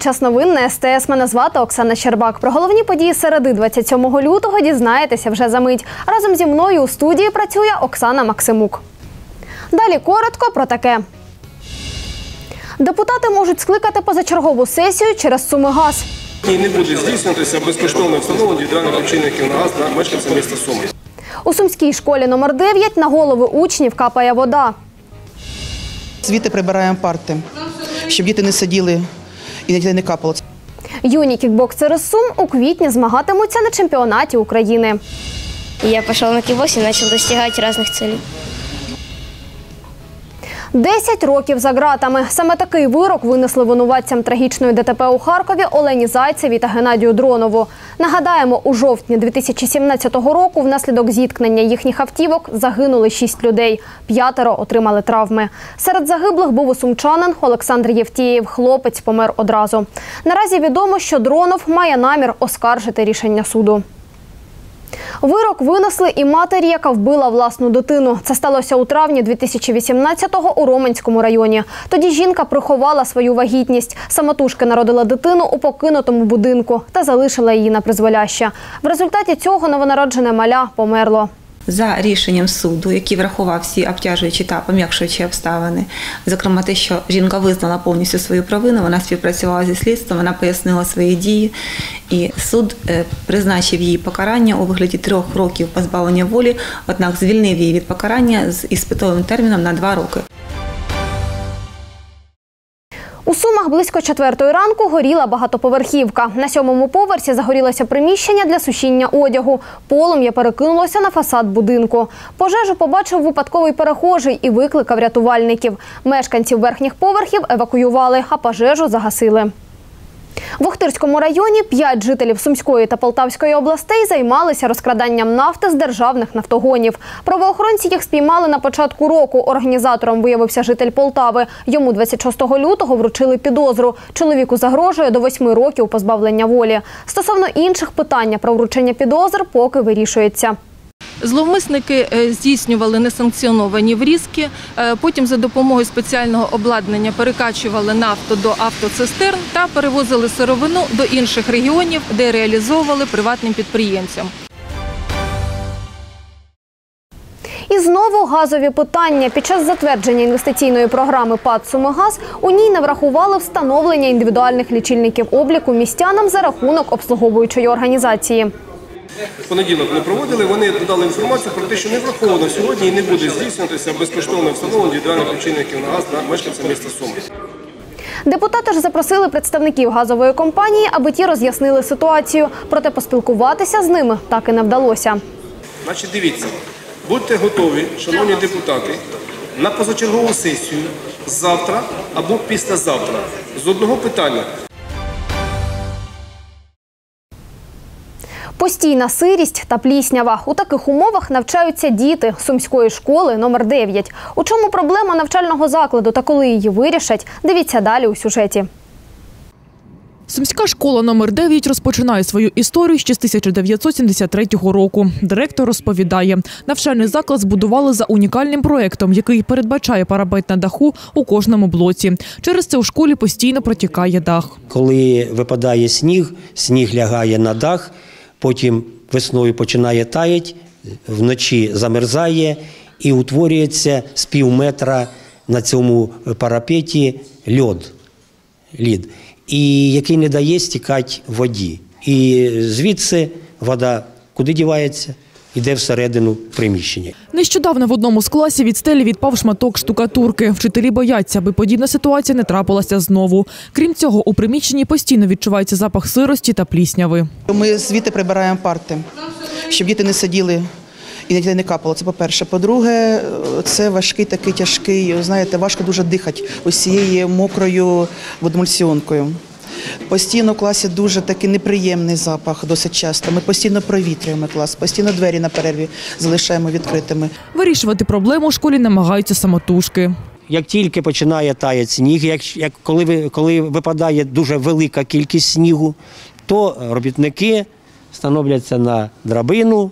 Час новин на СТС. Мене звати Оксана Щербак. Про головні події середи 27 лютого дізнаєтеся вже за мить. Разом зі мною у студії працює Оксана Максимук. Далі коротко про таке. Депутати можуть скликати позачергову сесію через суми газ. І не буде здійснюватися безкоштовне встановлення індивідуальних лічильників на газ для мешканців міста Суми. У сумській школі номер 9 на голови учнів капає вода. Звідти прибираємо парти, щоб діти не сиділи і дітей не капало. Юні кікбоксери з Сум у квітні змагатимуться на чемпіонаті України. Я пішов на кікбокс і почав досягати різних целей. 10 років за ґратами. Саме такий вирок винесли винуватцям трагічної ДТП у Харкові Олені Зайцеві та Геннадію Дронову. Нагадаємо, у жовтні 2017 року внаслідок зіткнення їхніх автівок загинули 6 людей. П'ятеро отримали травми. Серед загиблих був і сумчанин Олександр Євтієв. Хлопець помер одразу. Наразі відомо, що Дронов має намір оскаржити рішення суду. Вирок винесли і матері, яка вбила власну дитину. Це сталося у травні 2018-го у Роменському районі. Тоді жінка приховала свою вагітність. Самотужки народила дитину у покинутому будинку та залишила її на призволяще. В результаті цього новонароджене маля померло. За рішенням суду, який врахував всі обтяжуючі та пом'якшуючі обставини, зокрема те, що жінка визнала повністю свою провину, вона співпрацювала зі слідством, вона пояснила свої дії, і суд е, призначив її покарання у вигляді трьох років позбавлення волі, однак звільнив її від покарання з іспитовим терміном на два роки. У Сумах близько четвертої ранку горіла багатоповерхівка. На сьомому поверсі загорілося приміщення для сушіння одягу. Полум'я перекинулося на фасад будинку. Пожежу побачив випадковий перехожий і викликав рятувальників. Мешканців верхніх поверхів евакуювали, а пожежу загасили. В Охтирському районі п'ять жителів Сумської та Полтавської областей займалися розкраданням нафти з державних нафтогонів. Правоохоронці їх спіймали на початку року. Організатором виявився житель Полтави. Йому 26 лютого вручили підозру. Чоловіку загрожує до 8 років позбавлення волі. Стосовно інших питання про вручення підозр поки вирішується. Зловмисники е, здійснювали несанкціоновані врізки, е, потім за допомогою спеціального обладнання перекачували нафту до автоцистерн та перевозили сировину до інших регіонів, де реалізовували приватним підприємцям. І знову газові питання. Під час затвердження інвестиційної програми ПАД «Сумигаз» у ній не врахували встановлення індивідуальних лічильників обліку містянам за рахунок обслуговуючої організації. В понеділок не проводили, вони додали інформацію про те, що не враховано сьогодні і не буде здійснюватися безкоштовне встановлення індивідуальних лічильників на газ для мешканців міста Суми. Депутати ж запросили представників газової компанії, аби ті роз'яснили ситуацію. Проте поспілкуватися з ними так і не вдалося. Значить, дивіться, будьте готові, шановні депутати, на позачергову сесію завтра або післязавтра з одного питання. Постійна сирість та пліснява. У таких умовах навчаються діти сумської школи номер 9 У чому проблема навчального закладу та коли її вирішать, дивіться далі у сюжеті. Сумська школа номер 9 розпочинає свою історію ще з 1973 року. Директор розповідає, навчальний заклад збудували за унікальним проєктом, який передбачає парапет на даху у кожному блоці. Через це у школі постійно протікає дах. Коли випадає сніг, сніг лягає на дах, потім весною починає таять, вночі замерзає і утворюється з пів метра на цьому парапеті льод, лід, і який не дає стікати воді. І звідси вода куди дівається? Іде всередину приміщення. Нещодавно в одному з класів від стелі відпав шматок штукатурки. Вчителі бояться, аби подібна ситуація не трапилася знову. Крім цього, у приміщенні постійно відчувається запах сирості та плісняви. Ми звідти прибираємо парти, щоб діти не сиділи і дітей не капало. Це по-перше. По-друге, це важкий такий тяжкий, знаєте, важко дуже дихати ось цією мокрою водомульсіонкою. Постійно в класі дуже такий неприємний запах, досить часто. Ми постійно провітрюємо клас, постійно двері на перерві залишаємо відкритими. Вирішувати проблему у школі намагаються самотужки. Як тільки починає таяти сніг, як, як коли, ви- коли випадає дуже велика кількість снігу, то робітники становляться на драбину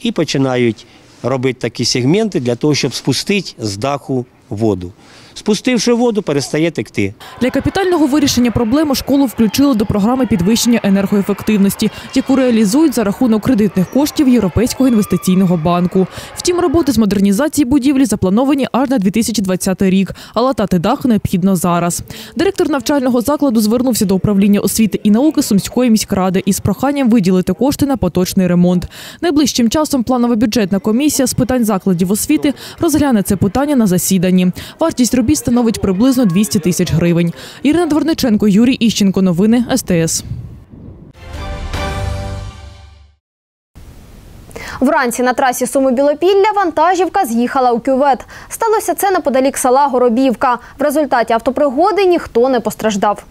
і починають робити такі сегменти для того, щоб спустити з даху воду. Спустивши воду, перестає текти. Для капітального вирішення проблеми школу включили до програми підвищення енергоефективності, яку реалізують за рахунок кредитних коштів Європейського інвестиційного банку. Втім, роботи з модернізації будівлі заплановані аж на 2020 рік, а латати дах необхідно зараз. Директор навчального закладу звернувся до управління освіти і науки Сумської міськради із проханням виділити кошти на поточний ремонт. Найближчим часом планова бюджетна комісія з питань закладів освіти розгляне це питання на засіданні. Вартість робіт становить приблизно 200 тисяч гривень. Ірина Дворниченко, Юрій Іщенко. Новини СТС. Вранці на трасі Суми-Білопілля вантажівка з'їхала у кювет. Сталося це неподалік села Горобівка. В результаті автопригоди ніхто не постраждав.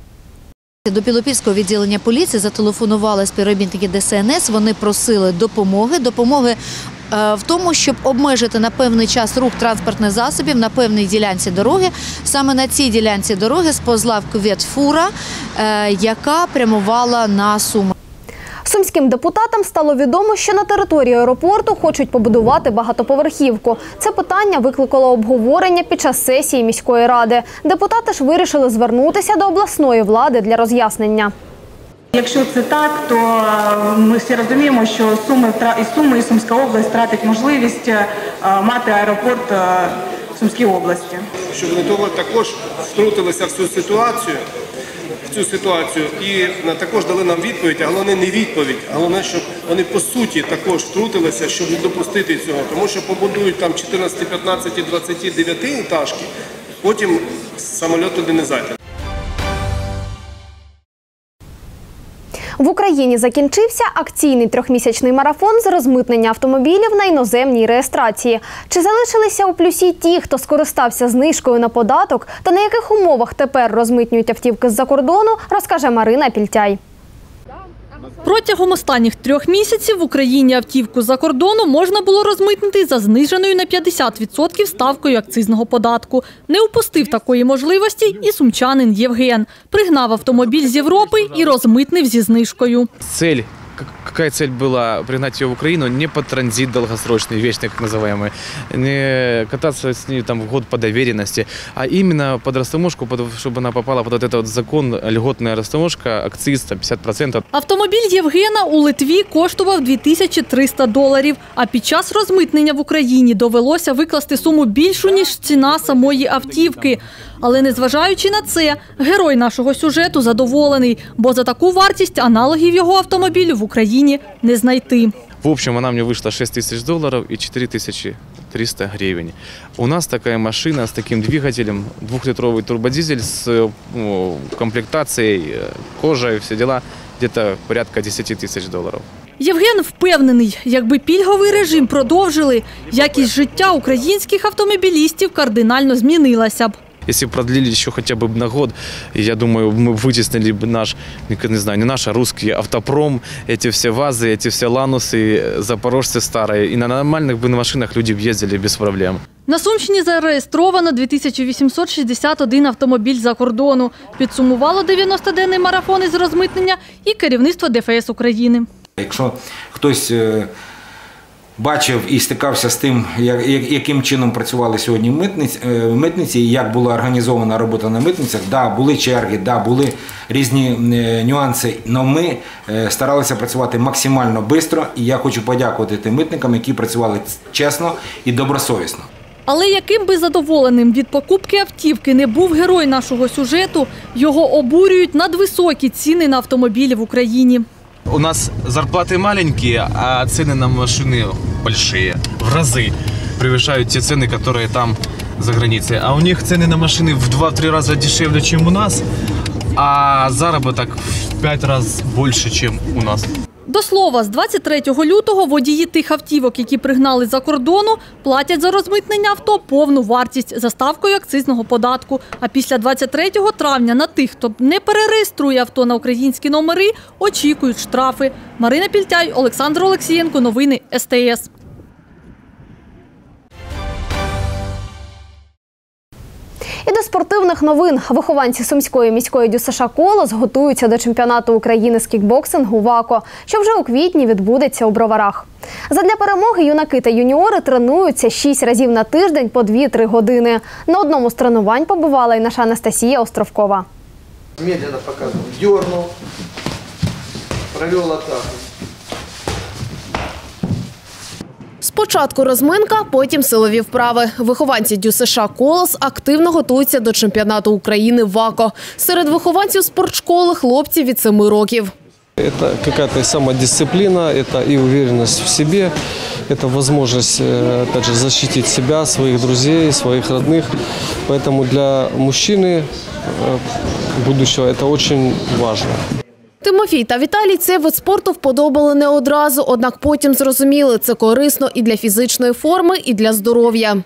До Білопільського відділення поліції зателефонували співробітники ДСНС. Вони просили допомоги. Допомоги в тому, щоб обмежити на певний час рух транспортних засобів на певній ділянці дороги. Саме на цій ділянці дороги сповзла в кювет фура, е, яка прямувала на Суми. Сумським депутатам стало відомо, що на території аеропорту хочуть побудувати багатоповерхівку. Це питання викликало обговорення під час сесії міської ради. Депутати ж вирішили звернутися до обласної влади для роз'яснення. Якщо це так, то е, ми всі розуміємо, що Суми і Суми і Сумська область втратить можливість е, мати аеропорт е, в Сумській області. щоб вони того також втрутилися в цю ситуацію, цю ситуацію і також дали нам відповідь, а головне не відповідь, а головне, щоб вони по суті також втрутилися, щоб не допустити цього. Тому що побудують там 14, 15, 29 етажки, потім самоліт туди не зайде. В Україні закінчився акційний трьохмісячний марафон з розмитнення автомобілів на іноземній реєстрації. Чи залишилися у плюсі ті, хто скористався знижкою на податок, та на яких умовах тепер розмитнюють автівки з-за кордону, розкаже Марина Пільтяй. Протягом останніх трьох місяців в Україні автівку за кордону можна було розмитнити за зниженою на 50% ставкою акцизного податку. Не упустив такої можливості і сумчанин Євген. Пригнав автомобіль з Європи і розмитнив зі знижкою. цель, какая цель была пригнать ее в Украину, не под транзит долгосрочный, вечный, как называемый, не кататься с ней там в год по доверенности, а именно под растаможку, под- чтобы она попала под вот этот вот закон, льготная растаможка, акциз там 50%. Автомобіль Євгена у Литві коштував 2300 доларів, а під час розмитнення в Україні довелося викласти суму більшу, ніж ціна самої автівки. Але незважаючи на це, герой нашого сюжету задоволений, бо за таку вартість аналогів його автомобілю в Україні не знайти. В общем, она мне вышла 6 тысяч долларов и 4300 гривен. У нас такая машина с таким двигателем, двухлитровый турбодизель с э, ну, комплектацией, э, кожей, все дела, где-то порядка 10 тысяч долларов. Євген впевнений, якби пільговий режим продовжили, якість життя українських автомобілістів кардинально змінилася б. Если бы продлили еще хотя бы на год, я думаю, мы вытеснили бы наш, не знаю, не наш, а русский автопром, эти все ВАЗы, эти все Ланусы, запорожцы старые. И на нормальных бы машинах люди бы ездили без проблем. На Сумщині зареєстровано 2861 автомобіль за кордону. Підсумувало 90-денний марафон із розмитнення і керівництво ДФС України. Якщо хтось е, бачив і стикався з тим, як- як- яким чином працювали сьогодні е, митниці, як була організована робота на митницях, да, були черги, да, були різні е, нюанси, але ми е, старалися працювати максимально швидко, і я хочу подякувати тим митникам, які працювали чесно і добросовісно. Але яким би задоволеним від покупки автівки не був герой нашого сюжету, його обурюють надвисокі ціни на автомобілі в Україні. У нас зарплаты маленькие, а цены на машины большие, в разы превышают те цены, которые там за границей. А у них цены на машины в 2-3 раза дешевле, чем у нас, а заработок в 5 раз больше, чем у нас. До слова, з 23 лютого водії тих автівок, які пригнали за кордону, платять за розмитнення авто повну вартість за ставкою акцизного податку. А після 23 травня на тих, хто не перереєструє авто на українські номери, очікують штрафи. Марина Пільтяй, Олександр Олексієнко. Новини СТС. Спортивних новин вихованці Сумської міської ДЮСШ «Колос» готуються до чемпіонату України з кікбоксингу ВАКО, що вже у квітні відбудеться у Броварах. Задля перемоги юнаки та юніори тренуються 6 разів на тиждень по 2-3 години. На одному з тренувань побувала і наша Анастасія Островкова. Медленно показывал. Дернул. Провел атаку. Спочатку розминка, потім силові вправи. Вихованці ДЮСШ «Колос» активно готуються до чемпіонату України ВАКО. Серед вихованців спортшколи хлопці від 7 років. Это какая-то самодисциплина, это и уверенность в себе, это возможность, э, опять же, защитить себя, своих друзей, своих родных. Поэтому для мужчины э, будущего это очень важно. Тимофій та Віталій цей вид спорту вподобали не одразу, однак потім зрозуміли, це корисно і для фізичної форми, і для здоров'я.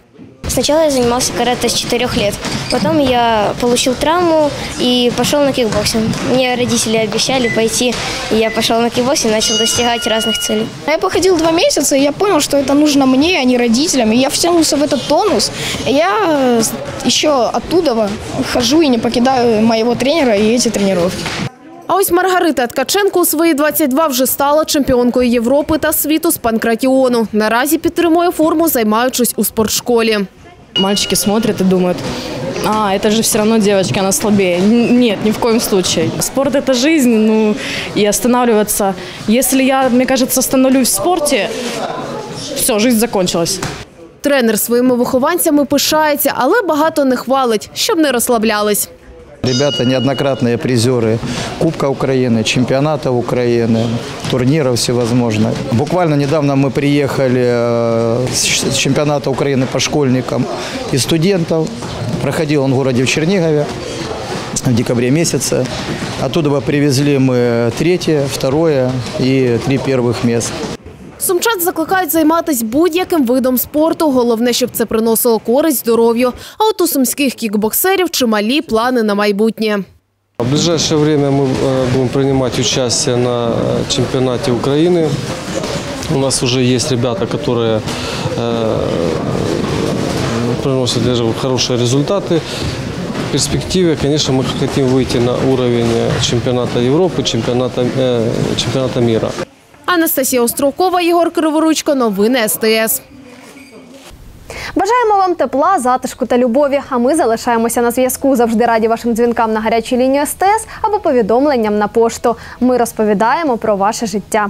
Сначала я занимался карате с 4 лет. Потом я получил травму и пошел на кикбоксинг. Мне родители обещали пойти, и я пошел на кикбоксинг и начал достигать разных целей. Я походил два месяца, и я понял, что это нужно мне, а не родителям. И я втянулся в этот тонус. И я э, еще оттуда хожу и не покидаю моего тренера и эти тренировки. А ось Маргарита Ткаченко у свої 22 вже стала чемпіонкою Європи та світу з панкратіону. Наразі підтримує форму, займаючись у спортшколі. Мальчики смотрят и думают, а, это же все равно девочка, она слабее. Нет, ни в коем случае. Спорт – это жизнь, ну, и останавливаться. Если я, мне кажется, остановлюсь в спорте, все, жизнь закончилась. Тренер своїми вихованцями пишається, але багато не хвалить, щоб не розслаблялись. Ребята неоднократные призеры Кубка Украины, чемпионата Украины, турниров всевозможных. Буквально недавно мы приехали э, с чемпионата Украины по школьникам и студентов. Проходил он в городе в Чернигове в декабре месяце. Оттуда бы привезли мы третье, второе и три первых мест. Сумчат закликають займатися будь-яким видом спорту. Головне, щоб це приносило користь здоров'ю. А от у сумських кікбоксерів чималі плани на майбутнє. В ближайшее время мы э, будем принимать участие на э, чемпионате Украины. У нас уже есть ребята, которые э, приносят даже хорошие результаты. В перспективе, конечно, мы хотим выйти на уровень э, чемпионата Европы, чемпионата, э, чемпионата мира. Анастасія Острокова, Єгор Криворучко. Новини СТС. Бажаємо вам тепла, затишку та любові. А ми залишаємося на зв'язку. Завжди раді вашим дзвінкам на гарячу лінію СТС або повідомленням на пошту. Ми розповідаємо про ваше життя.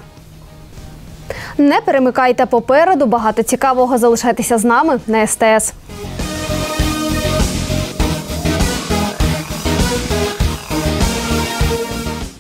Не перемикайте попереду. Багато цікавого залишайтеся з нами на СТС.